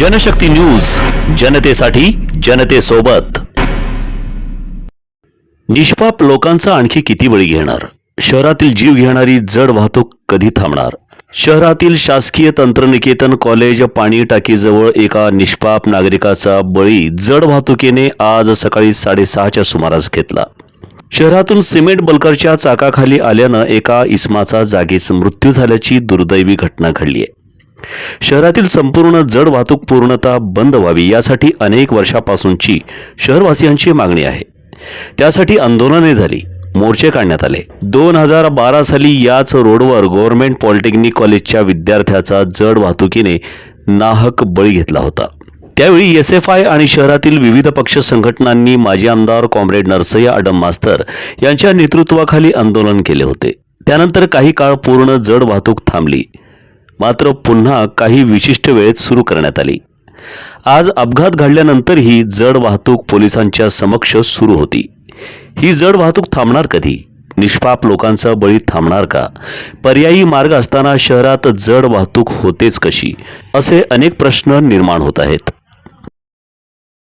Janshakti news जनतेसाठी जनतेसोबत. निष्पाप लोकांचा आणखी किती बळी घेणार? शहरातील जीव घेणारी जड वाहतूक कधी थांबणार? शहरातील शासकीय तंत्रनिकेतन कॉलेज पाणी टाकीजवळ एका निष्पाप नागरिकाचा बळी जड वाहतुकीने आज सकाळी साडेसहाच्या सुमारास घेतला. शहरातून सिमेंट बलकरच्या चाकाखाली आल्यानं एका इसमाचा जागीच मृत्यू झाल्याची दुर्दैवी घटना घडली आहे शहरातील संपूर्ण जड वाहतूक पूर्णतः बंद व्हावी यासाठी अनेक वर्षापासूनची शहरवासियांची मागणी आहे. त्यासाठी आंदोलने झाली. मोर्चे काढण्यात आले. दोन हजार बारा साली याच रोडवर गव्हर्नमेंट पॉलिटेक्निक कॉलेजच्या विद्यार्थ्याचा जड वाहतुकीने नाहक बळी घेतला होता. त्यावेळी एस एफ आय आणि शहरातील विविध पक्ष संघटनांनी माजी आमदार कॉम्रेड नरसय्या आडम मास्तर यांच्या नेतृत्वाखाली आंदोलन केले होते. त्यानंतर काही काळ पूर्ण जड वाहतूक थांबली. मात्र पुन्हा काही विशिष्ट वेळेत सुरू करण्यात आली. आज अपघात घडल्यानंतरही जड वाहतूक पोलिसांच्या समक्ष सुरू होती. ही जड वाहतूक थांबणार कधी? निष्पाप लोकांचा बळी थांबणार का? पर्यायी मार्ग असताना शहरात जड वाहतूक होतेच कशी? असे अनेक प्रश्न निर्माण होत आहेत.